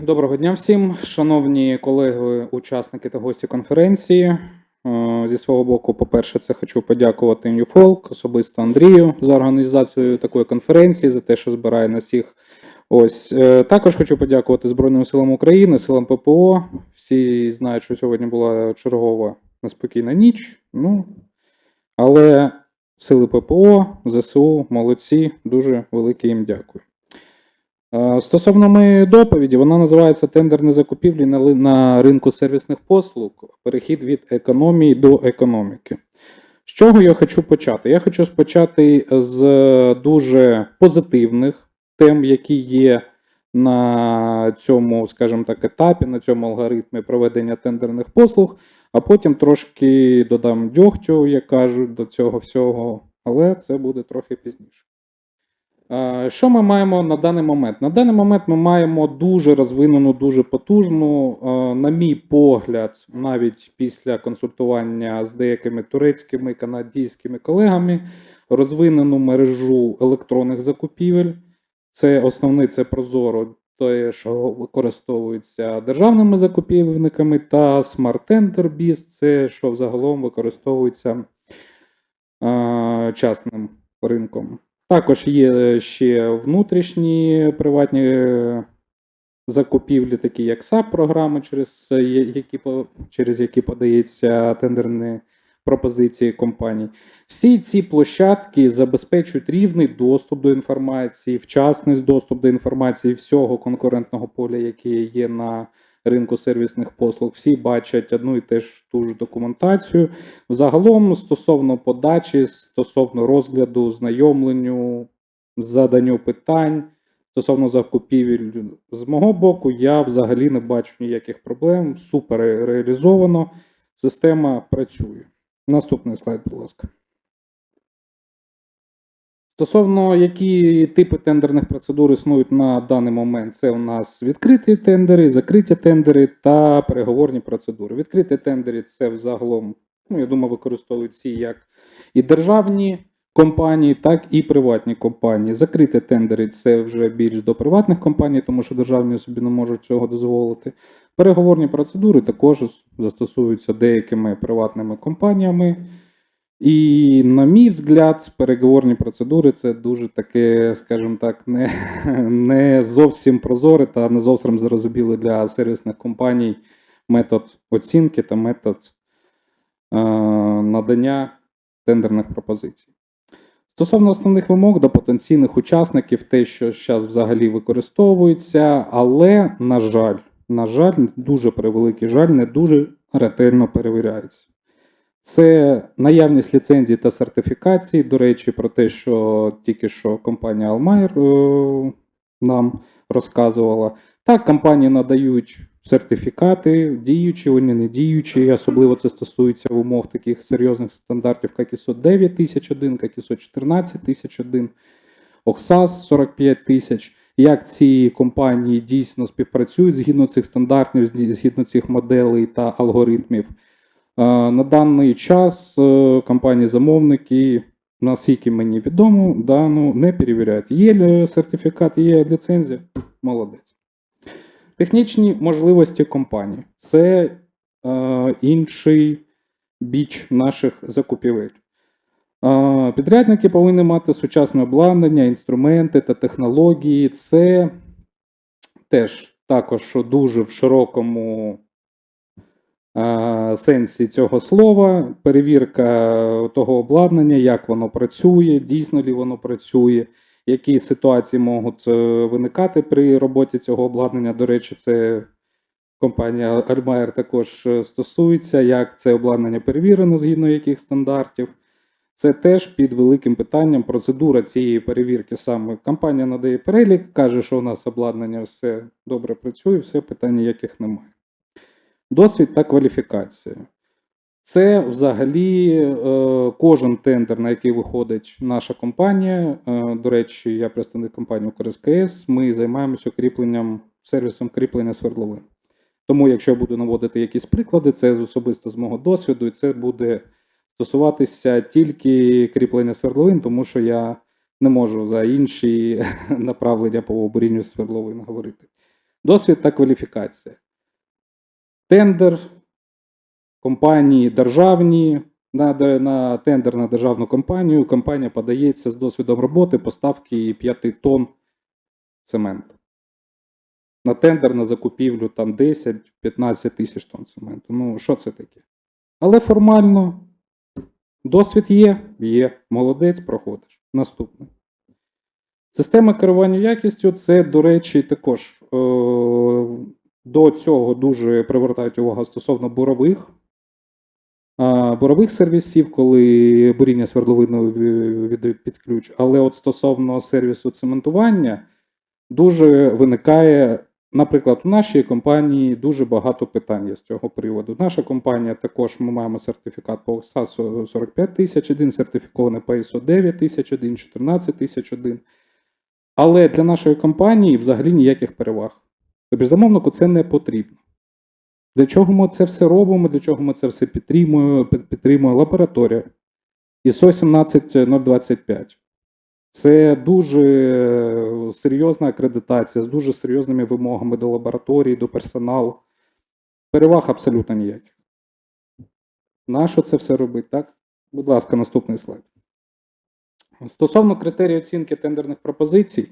Доброго дня всім, шановні колеги, учасники та гості конференції. Е, Зі свого боку, по-перше, це хочу подякувати Ньюфолк, особисто Андрію за організацію такої конференції, за те, що збирає нас всіх. Ось Е, також хочу подякувати Збройним силам України, силам ППО. Всі знають, що сьогодні була чергова неспокійна ніч. Ну, але сили ППО, ЗСУ, молодці, дуже велике їм дякую. Е, Стосовно моєї доповіді, вона називається Тендерні закупівлі на, ринку сервісних послуг. Перехід від економії до економіки. З чого я хочу почати? Я хочу почати з дуже позитивних тем, які є на цьому, скажімо так, етапі, на цьому алгоритмі проведення тендерних послуг, а потім трошки додам дьогтю, як кажуть, до цього всього, але це буде трохи пізніше. Що ми маємо на даний момент? На даний момент ми маємо дуже розвинену, дуже потужну, на мій погляд, навіть після консультування з деякими турецькими канадськими колегами, розвинену мережу електронних закупівель. Це основний це Прозоро, те, що використовується державними закупівниками, та Smart Tender Biz, це що взагалом використовується е, частним ринком. Також є ще внутрішні приватні е, закупівлі, такі як САП програми, через е, які, через які подається тендерні пропозиції компаній. Всі ці площадки забезпечують рівний доступ до інформації, вчасний доступ до інформації всього конкурентного поля, яке є на ринку сервісних послуг. Всі бачать одну і те ж ту ж документацію. Взагалом, стосовно подачі, стосовно розгляду, знайомленню, заданню питань, стосовно закупівель, з мого боку, я взагалі не бачу ніяких проблем. Супер реалізовано. Система працює. Наступний слайд, будь ласка. Стосовно які типи тендерних процедур існують на даний момент, це у нас відкриті тендери, закриті тендери та переговорні процедури. Відкриті тендери це взагалом, ну я думаю, використовують всі як і державні компанії, так і приватні компанії. Закриті тендери це вже більш до приватних компаній, тому що державні собі не можуть цього дозволити. Переговорні процедури також застосуються деякими приватними компаніями. І, на мій взгляд, переговорні процедури це дуже таке, скажімо так, не, не зовсім прозоре та не зовсім зрозумілий для сервісних компаній метод оцінки та метод е, надання тендерних пропозицій. Стосовно основних вимог до потенційних учасників, те, що зараз взагалі використовується, але, на жаль, на жаль, дуже превеликий жаль, не дуже ретельно перевіряється. Це наявність ліцензій та сертифікацій. До речі, про те, що тільки що компанія Almayer е, нам розказувала. Так, компанії надають сертифікати, діючі, вони не діючі. Особливо це стосується вимог таких серйозних стандартів, як ISO 9001, як ISO 14001, OXAS 45 тисяч. Як ці компанії дійсно співпрацюють згідно цих стандартів, згідно цих моделей та алгоритмів. На даний час е, компанії-замовники, наскільки мені відомо, дану не перевіряють. Є сертифікат, є ліцензія, молодець. Технічні можливості компанії це е, інший біч наших закупівель. Підрядники повинні мати сучасне обладнання, інструменти та технології. Це теж також дуже в широкому сенсі цього слова, перевірка того обладнання, як воно працює, дійсно ли воно працює, які ситуації можуть е, виникати при роботі цього обладнання. До речі, це компанія Almaer також е, стосується, як це обладнання перевірено згідно яких стандартів. Це теж під великим питанням процедура цієї перевірки. Саме компанія надає перелік, каже, що у нас обладнання все добре працює, все питань ніяких немає. Досвід та кваліфікація. Це взагалі е, кожен тендер, на який виходить наша компанія. Е, до речі, я представник компанії УКРСКС. Ми займаємося кріпленням, сервісом кріплення свердловин. Тому, якщо я буду наводити якісь приклади, це з особисто з мого досвіду, і це буде стосуватися тільки кріплення свердловин, тому що я не можу за інші направлення по обурінню свердловин говорити. Досвід та кваліфікація. Тендер, компанії державні, на, на тендер на державну компанію. Компанія подається з досвідом роботи поставки 5 тонн цементу. На тендер на закупівлю там 10-15 тисяч тонн цементу. Ну, що це таке? Але формально досвід є, є, молодець, проходиш. Наступне. Система керування якістю це, до речі, також е, до цього дуже привертають увагу стосовно бурових. Бурових сервісів, коли буріння свердловиною віддають під ключ. Але от стосовно сервісу цементування, дуже виникає, наприклад, у нашій компанії дуже багато питань є з цього приводу. Наша компанія також ми маємо сертифікат по ОКСА 45 тисяч, один сертифікований по ISO 9 тисяч, один 14 тисяч, один. Але для нашої компанії взагалі ніяких переваг. Тобто замовнику це не потрібно. Для чого ми це все робимо? Для чого ми це все підтримуємо? Підтримує лабораторія ISO 17025. Це дуже серйозна акредитація з дуже серйозними вимогами до лабораторії, до персоналу. Переваг абсолютно ніяких. Нащо це все робити, так? Будь ласка, наступний слайд. Стосовно критерії оцінки тендерних пропозицій,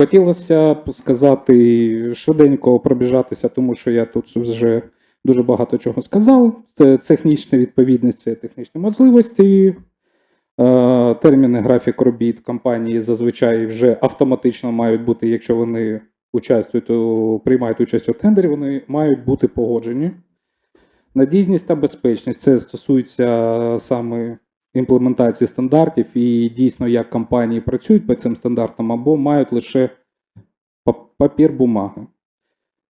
хотілося б сказати швиденько пробіжатися, тому що я тут вже дуже багато чого сказав. Це технічна відповідність, це технічні можливості, Е, терміни графік робіт компанії зазвичай вже автоматично мають бути, якщо вони участвують, приймають участь у тендері, вони мають бути погоджені. Надійність та безпечність це стосується саме імплементації стандартів і дійсно, як компанії працюють по цим стандартам, або мають лише папір бумаги.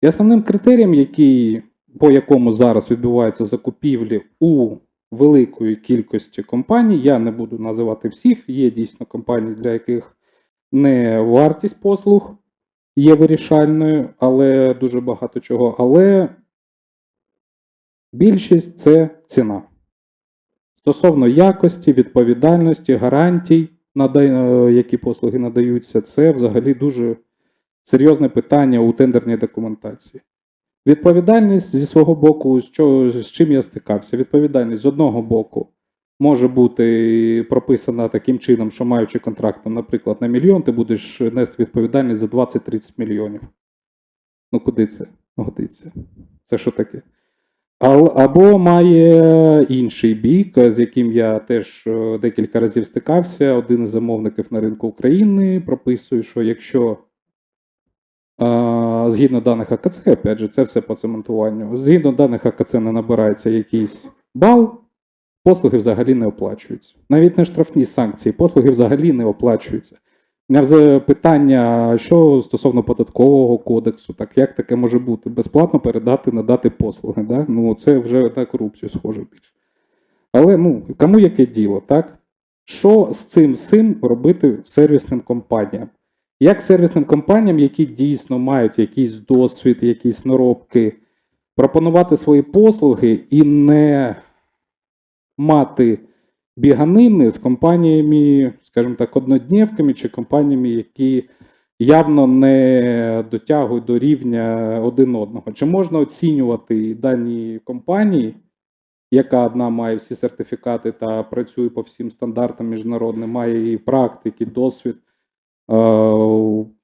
І основним критерієм, який, по якому зараз відбуваються закупівлі у великої кількості компаній, я не буду називати всіх, є дійсно компанії, для яких не вартість послуг є вирішальною, але дуже багато чого. Але більшість це ціна. Стосовно якості, відповідальності, гарантій, е, які послуги надаються, це взагалі дуже серйозне питання у тендерній документації. Відповідальність зі свого боку, з чим я стикався? Відповідальність з одного боку може бути прописана таким чином, що маючи контракт, наприклад, на мільйон, ти будеш нести відповідальність за 20-30 мільйонів. Ну куди це годиться? Це що таке? Або має інший бік, з яким я теж е, декілька разів стикався. Один із замовників на ринку України прописує, що якщо згідно даних АКЦ, опять же, це все по цементуванню. Згідно даних АКЦ не набирається якийсь бал, послуги взагалі не оплачуються. Навіть не штрафні санкції, послуги взагалі не оплачуються. Мене питання, що стосовно податкового кодексу, так як таке може бути? Безплатно передати, надати послуги. Да? Ну, це вже на корупцію схоже більше. Але ну, кому яке діло, так? Що з цим всім робити сервісним компаніям? Як сервісним компаніям, які дійсно мають якийсь досвід, якісь наробки, пропонувати свої послуги і не мати біганини з компаніями, скажімо так, однодневками чи компаніями, які явно не дотягують до рівня один одного. Чи можна оцінювати дані компанії, яка одна має всі сертифікати та працює по всім стандартам міжнародним, має і практики, досвід, е,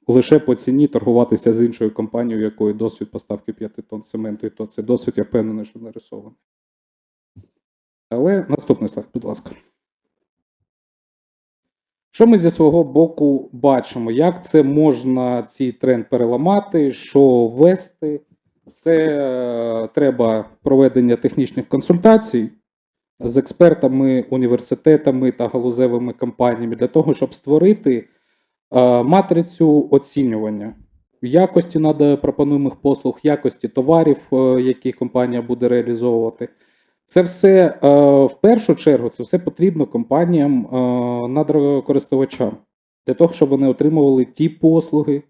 лише по ціні торгуватися з іншою компанією, якої досвід поставки 5 тонн цементу, і то це досвід, я впевнений, що нарисований. Але наступний слайд, будь ласка. Що ми зі свого боку бачимо? Як це можна цей тренд переламати, що ввести? Це е, треба проведення технічних консультацій з експертами, університетами та галузевими компаніями для того, щоб створити е, матрицю оцінювання якості над пропонуємих послуг, якості товарів, е, які компанія буде реалізовувати. Це все е, в першу чергу це все потрібно компаніям е, надрокористувачам для того, щоб вони отримували ті послуги,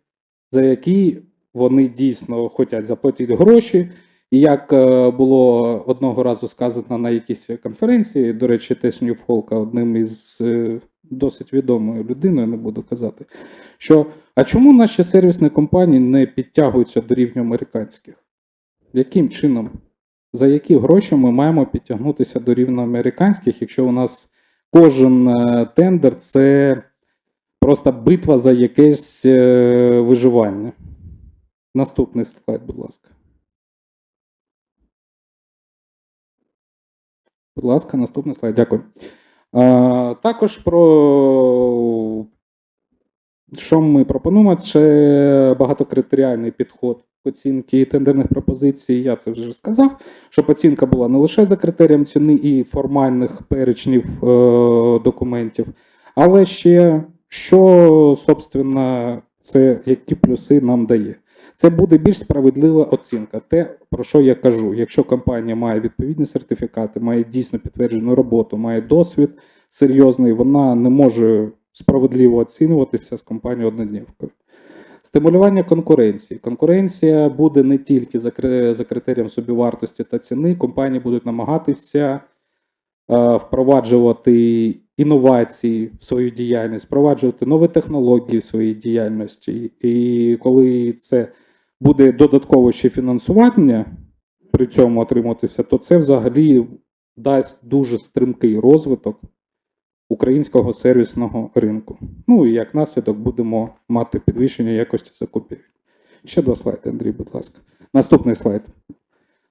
за які вони дійсно хочуть заплатити гроші. І як е, було одного разу сказано на якійсь конференції, до речі, теж Ньюфолка одним із досить відомою людиною, не буду казати, що а чому наші сервісні компанії не підтягуються до рівня американських? Яким чином? За які гроші ми маємо підтягнутися до рівня американських, якщо у нас кожен е, тендер це просто битва за якесь е, виживання? Наступний слайд, будь ласка. Будь ласка, наступний слайд. Дякую. Також про що ми пропонуємо, це багатокритеріальний підход оцінки тендерних пропозицій. Я це вже сказав, щоб оцінка була не лише за критерієм ціни і формальних перечнів е, документів, але ще що, собственно, це які плюси нам дає. Це буде більш справедлива оцінка. Те, про що я кажу. Якщо компанія має відповідні сертифікати, має дійсно підтверджену роботу, має досвід серйозний, вона не може справедливо оцінюватися з компанією одноднівкою. Стимулювання конкуренції. Конкуренція буде не тільки за, кри- критерієм собівартості та ціни. Компанії будуть намагатися е, впроваджувати інновації в свою діяльність, впроваджувати нові технології в своїй діяльності. І коли це буде додатково ще фінансування при цьому отримуватися, то це взагалі дасть дуже стрімкий розвиток українського сервісного ринку. Ну і як наслідок будемо мати підвищення якості закупівель. Ще два слайди, Андрій, будь ласка. Наступний слайд.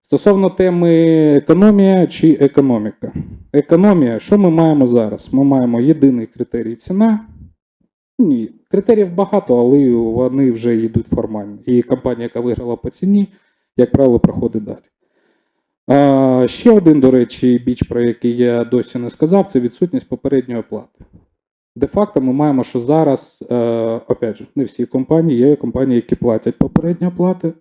Стосовно теми економія чи економіка. Економія, що ми маємо зараз? Ми маємо єдиний критерій ціна. Ні, критеріїв багато, але вони вже йдуть формально. І компанія, яка виграла по ціні, як правило, проходить далі. Ще один, до речі, біч, про який я досі не сказав, це відсутність попередньої оплати. Де-факто ми маємо, що зараз, е, опять же, не всі компанії, є компанії, які платять попередні оплати,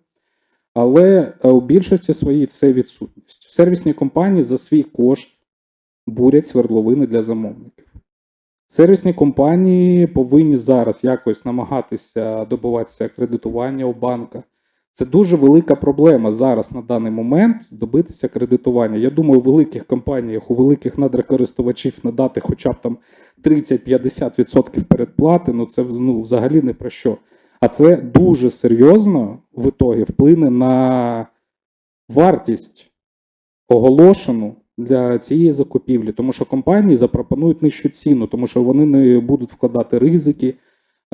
але е, у більшості своїй це відсутність. Сервісні компанії за свій кошт бурять свердловини для замовників. Сервісні компанії повинні зараз якось намагатися добуватися кредитування у банка. Це дуже велика проблема зараз на даний момент добитися кредитування. Я думаю, у великих компаніях, у великих надрокористувачів надати хоча б там 30-50% передплати, ну це ну, взагалі не про що. А це дуже серйозно в ітогі вплине на вартість оголошену для цієї закупівлі, тому що компанії запропонують нижчу ціну, тому що вони не будуть вкладати ризики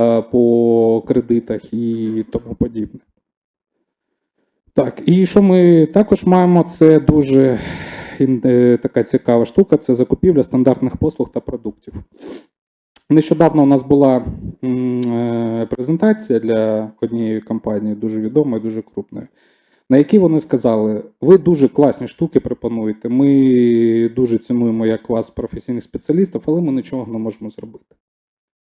е, по кредитах і тому подібне. Так, і що ми також маємо, це дуже е, така цікава штука це закупівля стандартних послуг та продуктів. Нещодавно у нас була е, презентація для однієї компанії, дуже відомої, дуже крупної, на якій вони сказали: ви дуже класні штуки пропонуєте. Ми дуже цінуємо як вас, професійних спеціалістів, але ми нічого не можемо зробити.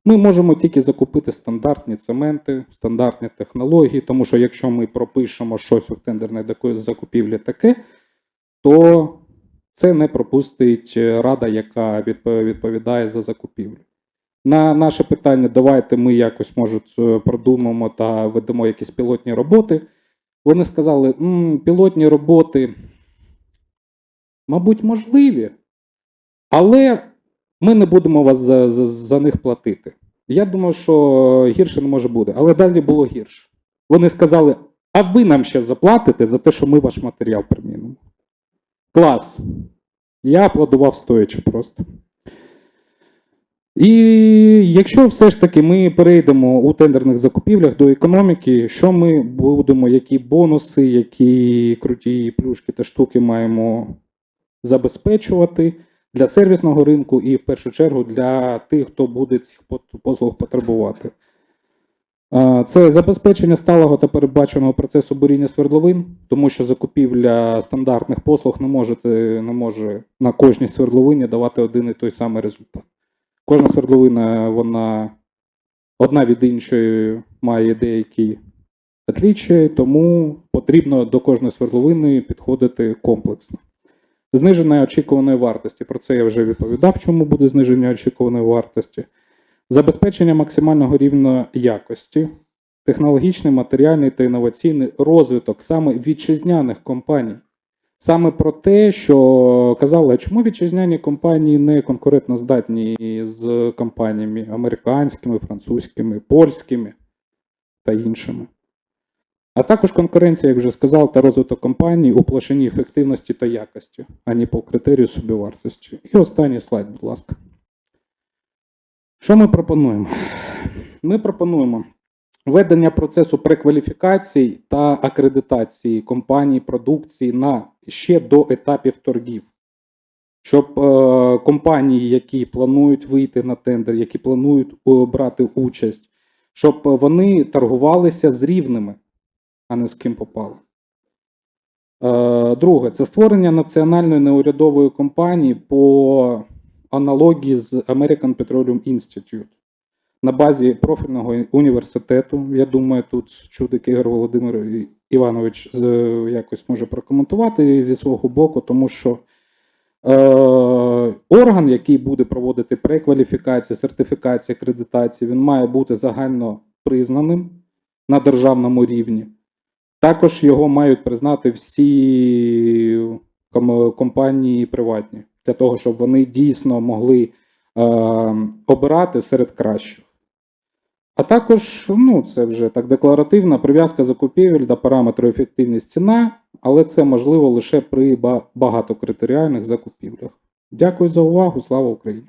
Ми можемо тільки закупити стандартні цементи, стандартні технології, тому що якщо ми пропишемо щось у тендерній закупівлі таке, то це не пропустить е, рада, яка відп- відповідає за закупівлю. На наше питання, давайте ми якось може продумаємо та ведемо якісь пілотні роботи. Вони сказали, «М, пілотні роботи, мабуть, можливі, але ми не будемо вас за, за, за них платити. Я думав, що гірше не може бути, але далі було гірше. Вони сказали: а ви нам ще заплатите за те, що ми ваш матеріал примінимо. Клас. Я аплодував стоячи просто. І якщо все ж таки ми перейдемо у тендерних закупівлях до економіки, що ми будемо, які бонуси, які круті плюшки та штуки маємо забезпечувати для сервісного ринку і в першу чергу для тих, хто буде цих послуг потребувати. Це забезпечення сталого та передбаченого процесу буріння свердловин, тому що закупівля стандартних послуг не може, не може на кожній свердловині давати один і той самий результат. Кожна свердловина, вона одна від іншої має деякі отліччя, тому потрібно до кожної свердловини підходити комплексно. Зниження очікуваної вартості. Про це я вже відповідав, чому буде зниження очікуваної вартості. Забезпечення максимального рівня якості, технологічний, матеріальний та інноваційний розвиток саме вітчизняних компаній. саме про те, що казали, чому вітчизняні компанії не конкурентно здатні з компаніями американськими, французькими, польськими та іншими. А також конкуренція, як вже сказав, та розвиток компаній у площині ефективності та якості, а не по критерію собівартості. І останній слайд, будь ласка. Що ми пропонуємо? Ми пропонуємо введення процесу прекваліфікації та акредитації компаній продукції на ще до етапів торгів. Щоб е, компанії, які планують вийти на тендер, які планують е, брати участь, щоб вони торгувалися з рівними, а не з ким попало. Е, друге, це створення національної неурядової компанії по аналогії з American Petroleum Institute на базі профільного університету. Я думаю, тут чудик Ігор Володимир Іванович е, якось може прокоментувати зі свого боку, тому що е, орган, який буде проводити прекваліфікацію, сертифікацію, акредитацію, він має бути загально признаним на державному рівні. Також його мають признати всі компанії приватні, для того, щоб вони дійсно могли е, обирати серед кращих. А також, ну, це вже так декларативна прив'язка закупівель до параметру ефективність ціна, але це можливо лише при багатокритеріальних закупівлях. Дякую за увагу. Слава Україні!